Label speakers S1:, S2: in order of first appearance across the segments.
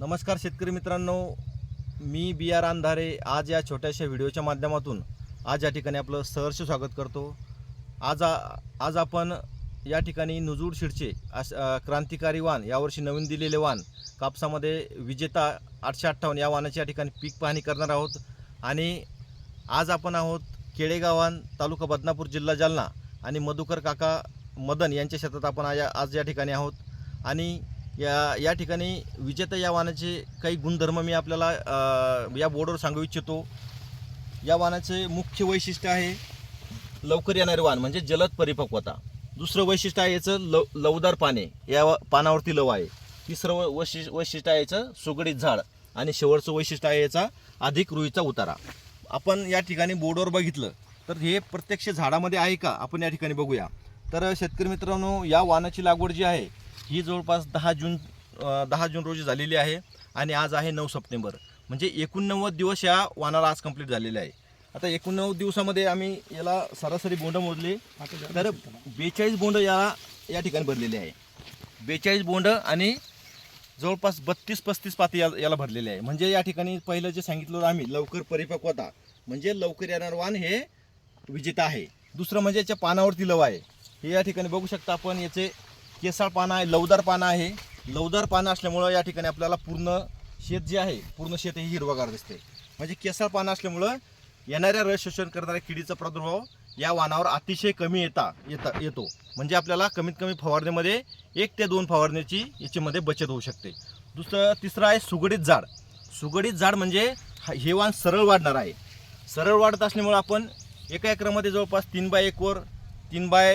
S1: नमस्कार शेतकरी मित्रांनो मी बी आर अंधारे. आज या छोट्याशा व्हिडिओच्या माध्यमातून आज या ठिकाणी आपलं सहर्ष स्वागत करतो. आज आ- आज आपण या ठिकाणी नुजूड शिडचे अश क्रांतिकारी वाण यावर्षी नवीन दिलेले वाण कापसामध्ये विजेता आठशे अठ्ठावन्न या वानाच्या ठिकाणी पीक पाहणी करणार आहोत. आणि आज आपण आहोत केळेगावान तालुका बदनापूर जिल्हा जालना. आणि मधुकर काका मदन यांच्या शेतात आपण आज आज या ठिकाणी आहोत. आणि या या ठिकाणी विजेता या वाहनाचे काही गुणधर्म मी आपल्याला या बोर्डवर सांगू इच्छितो. या वाहनाचे मुख्य वैशिष्ट्य आहे लवकर येणारे वाहन म्हणजे जलद परिपक्वता. दुसरं वैशिष्ट्य आहे याचं लव लवदार पाने या पानावरती लव आहे. तिसरं व- वैशिष्ट्य आहे याचं सुगडीत झाड आणि शेवटचं वैशिष्ट्य आहे याचा अधिक रुईचा उतारा. आपण या ठिकाणी बोर्डवर बघितलं तर हे प्रत्यक्ष झाडामध्ये आहे का? आपण या ठिकाणी बघूया. तर शेतकरी मित्रांनो या वाहनाची लागवड जी आहे ही जवळपास दहा जून दहा जून रोजी झालेली आहे आणि आज आहे नऊ सप्टेंबर. म्हणजे एकोणनव्वद दिवस या वानाला आज कंप्लीट झालेले आहे. आता एकोणनव्वद दिवसामध्ये आम्ही याला सरासरी बोंड मोजले तर बेचाळीस बोंड या या ठिकाणी भरलेले आहे. बेचाळीस बोंड आणि जवळपास बत्तीस पस्तीस पाती या याला भरलेले आहे. म्हणजे या ठिकाणी पहिलं जे सांगितलं आम्ही लवकर परिपक्वता म्हणजे लवकर येणार वाण हे विजेता आहे. दुसरं म्हणजे याच्या पानावरती लव आहे. हे या ठिकाणी बघू शकता आपण याचे केसाळ पानं आहे लवदार पानं आहे. लवदार पानं असल्यामुळं या ठिकाणी आपल्याला पूर्ण शेत जे आहे पूर्ण शेत हे हिरवगार दिसते. म्हणजे केसाळ पानं असल्यामुळं येणाऱ्या रस शोषण करणाऱ्या किडीचा प्रादुर्भाव या वाणावर अतिशय कमी येता येता येतो. म्हणजे आपल्याला कमीत कमी फवारणीमध्ये एक ते दोन फवारणीची याच्यामध्ये बचत होऊ शकते. दुसरं तिसरं आहे सुगडीत झाड. सुगडीत झाड म्हणजे हा- हे वाण सरळ वाढणार आहे. सरळ वाढत असल्यामुळे आपण एका एकरामध्ये जवळपास तीन बाय एकवर तीन बाय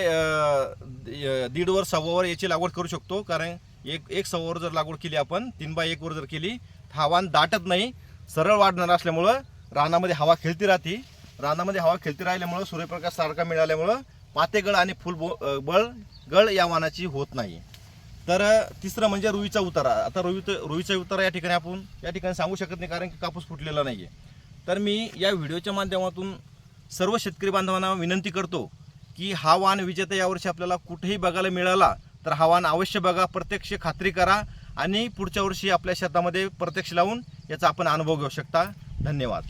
S1: दीड वर सव्वावर याची लागवड करू शकतो. कारण एक एक सव्वावर जर लागवड केली आपण तीन बाय एकवर जर केली तर दाटत नाही. सरळ वाढणार असल्यामुळं रानामध्ये हवा खेळती राहते. रानामध्ये हवा खेळती राहिल्यामुळं सूर्यप्रकाश सारखा मिळाल्यामुळं पातेगळ आणि फुल बळ गळ या वानाची होत नाही. तर तिसरं म्हणजे रुईचा उतारा. आता रुई रुईचा उतारा या ठिकाणी आपण या ठिकाणी सांगू शकत नाही कारण की कापूस फुटलेला नाही आहे तर मी या व्हिडिओच्या माध्यमातून सर्व शेतकरी बांधवांना विनंती करतो की हा वाण विजेता यावर्षी आपल्याला कुठेही बघायला मिळाला तर हा वाण अवश्य बघा प्रत्यक्ष खात्री करा आणि पुढच्या वर्षी आपल्या शेतामध्ये प्रत्यक्ष लावून याचा आपण अनुभव घेऊ शकता. धन्यवाद.